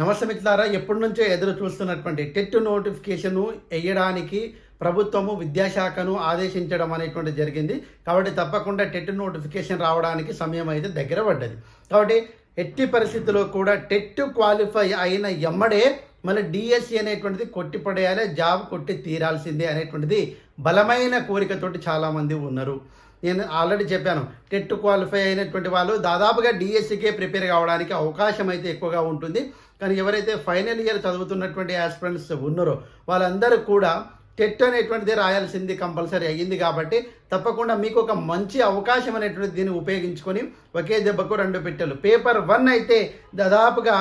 నమస్తే మిత్రులారా ఎప్పటి నుంచో ఎదురు చూస్తున్నటువంటి టెట్ నోటిఫికేషన్ వేయడానికి ప్రభుత్వము విద్యాశాఖను ఆదేశించడం అనేటువంటి జరిగింది. కాబట్టి తప్పకుండా టెట్ నోటిఫికేషన్ రావడానికి సమయం అయితే దగ్గర పడ్డది. కాబట్టి ఎట్టి పరిస్థితుల్లో కూడా టెట్ క్వాలిఫై అయిన ఎమ్మడే మళ్ళీ డిఎస్సి అనేటువంటిది కొట్టిపడేయాలి జాబ్ కొట్టి తీరాల్సిందే అనేటువంటిది బలమైన కోరికతోటి చాలామంది ఉన్నారు. నేను ఆల్రెడీ చెప్పాను. టెట్ క్వాలిఫై అయినటువంటి వాళ్ళు దాదాపుగా డిఎస్సికే ప్రిపేర్ కావడానికి అవకాశం అయితే ఎక్కువగా ఉంటుంది. కానీ ఎవరైతే ఫైనల్ ఇయర్ చదువుతున్నటువంటి ఆస్పిరెంట్స్ ఉన్నారో వాళ్ళందరూ కూడా టెట్ అనేటువంటిది రాయాల్సింది కంపల్సరీ అయ్యింది కాబట్టి తప్పకుండా మీకు ఒక మంచి అవకాశం అనేటువంటి దీన్ని ఉపయోగించుకొని ఒకే దెబ్బకు రెండు పెట్టెలు. పేపర్ వన్ అయితే దాదాపుగా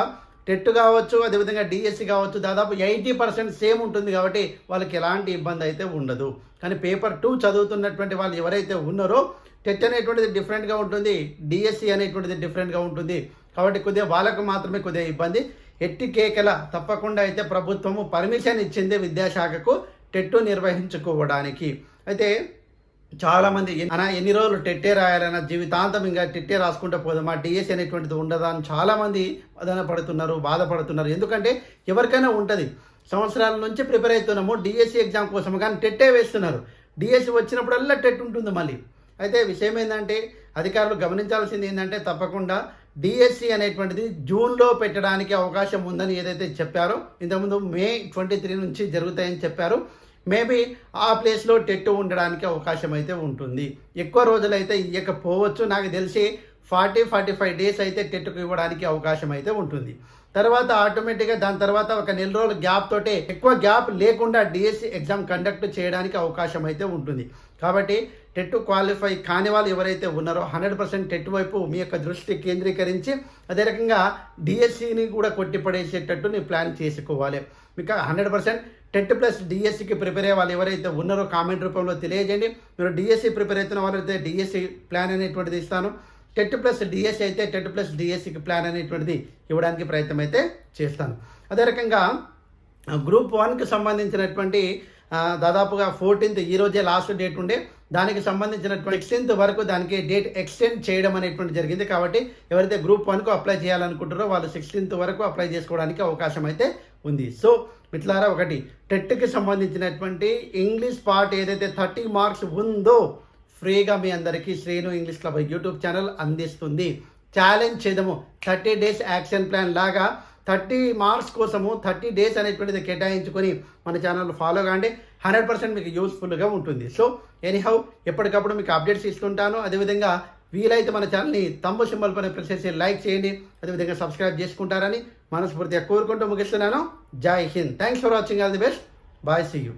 టెట్ కావచ్చు అదేవిధంగా డిఎస్సి కావచ్చు దాదాపు ఎయిటీ పర్సెంట్ సేమ్ ఉంటుంది కాబట్టి వాళ్ళకి ఎలాంటి ఇబ్బంది అయితే ఉండదు. కానీ పేపర్ టూ చదువుతున్నటువంటి వాళ్ళు ఎవరైతే ఉన్నారో టెట్ అనేటువంటిది డిఫరెంట్గా ఉంటుంది డిఎస్సి అనేటువంటిది డిఫరెంట్గా ఉంటుంది. కాబట్టి కొద్దిగా వాళ్ళకు మాత్రమే కొద్దిగా ఇబ్బంది. ఎట్టి కేకల తప్పకుండా అయితే ప్రభుత్వము పర్మిషన్ ఇచ్చింది విద్యాశాఖకు టెట్టు నిర్వహించుకోవడానికి. అయితే చాలామంది అనా ఎన్ని రోజులు టెట్టే రాయాలన్నా జీవితాంతం ఇంకా టెట్టే రాసుకుంటూ పోదామా డిఎస్ అనేటువంటిది ఉండదా అని చాలామంది బాధన పడుతున్నారు బాధపడుతున్నారు. ఎందుకంటే ఎవరికైనా ఉంటుంది. సంవత్సరాల నుంచి ప్రిపేర్ అవుతున్నాము డిఎస్సి ఎగ్జామ్ కోసం కానీ టెట్టే వేస్తున్నారు. డిఎస్సి వచ్చినప్పుడల్లా టెట్ ఉంటుంది మళ్ళీ. అయితే విషయం ఏంటంటే అధికారులు గమనించాల్సింది ఏంటంటే తప్పకుండా డిఎస్సి అనేటువంటిది జూన్లో పెట్టడానికి అవకాశం ఉందని ఏదైతే చెప్పారో ఇంతకుముందు మే ట్వంటీ త్రీ నుంచి జరుగుతాయని చెప్పారు. మేబీ ఆ ప్లేస్లో టెట్ ఉండడానికి అవకాశం అయితే ఉంటుంది. ఎక్కువ రోజులైతే ఇవ్వకపోవచ్చు నాకు తెలిసి ఫార్టీ ఫార్టీ ఫైవ్ డేస్ అయితే టెట్కు ఇవ్వడానికి అవకాశం అయితే ఉంటుంది. తర్వాత ఆటోమేటిక్గా దాని తర్వాత ఒక నెల రోజుల గ్యాప్ తోటే ఎక్కువ గ్యాప్ లేకుండా డిఎస్సి ఎగ్జామ్ కండక్ట్ చేయడానికి అవకాశం అయితే ఉంటుంది. కాబట్టి టెట్ క్వాలిఫై కాని వాళ్ళు ఎవరైతే ఉన్నారో హండ్రెడ్ పర్సెంట్ టెట్ వైపు మీ యొక్క దృష్టి కేంద్రీకరించి అదే రకంగా డిఎస్సిని కూడా కొట్టిపడేసేటట్టు నేను ప్లాన్ చేసుకోవాలి. మీకు హండ్రెడ్ పర్సెంట్ టెట్ ప్లస్ డిఎస్సికి ప్రిపేర్ అయ్యే వాళ్ళు ఎవరైతే ఉన్నారో కామెంట్ రూపంలో తెలియజేయండి. మీరు డిఎస్సి ప్రిపేర్ అవుతున్న వాళ్ళైతే డిఎస్సి ప్లాన్ అనేటువంటిది ఇస్తాను. టెట్ ప్లస్ డిఎస్సి అయితే టెట్ ప్లస్ డిఎస్సికి ప్లాన్ అనేటువంటిది ఇవ్వడానికి ప్రయత్నం అయితే చేస్తాను. అదే రకంగా గ్రూప్ వన్కి సంబంధించినటువంటి దాదాపుగా ఫోర్టీన్త్ ఈ రోజే లాస్ట్ డేట్ ఉండే. దానికి సంబంధించినటువంటి సిక్స్టీన్త్ వరకు దానికి డేట్ ఎక్స్టెండ్ చేయడం అనేటువంటి జరిగింది కాబట్టి ఎవరైతే గ్రూప్ వన్కు అప్లై చేయాలనుకుంటారో వాళ్ళు సిక్స్టీన్త్ వరకు అప్లై చేసుకోవడానికి అవకాశం అయితే ఉంది. సో మిట్లారా ఒకటి టెట్కి సంబంధించినటువంటి ఇంగ్లీష్ పార్ట్ ఏదైతే థర్టీ మార్క్స్ ఉందో ఫ్రీగా మీ అందరికీ Srinu English club YouTube channel అందిస్తుంది. ఛాలెంజ్ చేద్దాము. థర్టీ డేస్ యాక్షన్ ప్లాన్ లాగా థర్టీ మార్క్స్ కోసము థర్టీ డేస్ అనేటువంటిది కేటాయించుకొని మన ఛానల్ ఫాలో కాండి. హండ్రెడ్ పర్సెంట్ మీకు యూస్ఫుల్గా ఉంటుంది. సో ఎనీహౌ ఎప్పటికప్పుడు మీకు అప్డేట్స్ ఇస్తుంటాను. అదేవిధంగా వీలైతే మన ఛానల్ని తమ్ము సింబల్ పైన ప్రెస్ చేసి లైక్ చేయండి. అదేవిధంగా సబ్స్క్రైబ్ చేసుకుంటారని మనస్ఫూర్తిగా కోరుకుంటూ ముగిస్తున్నాను. Jai Hind. Thanks for watching all the best bye see you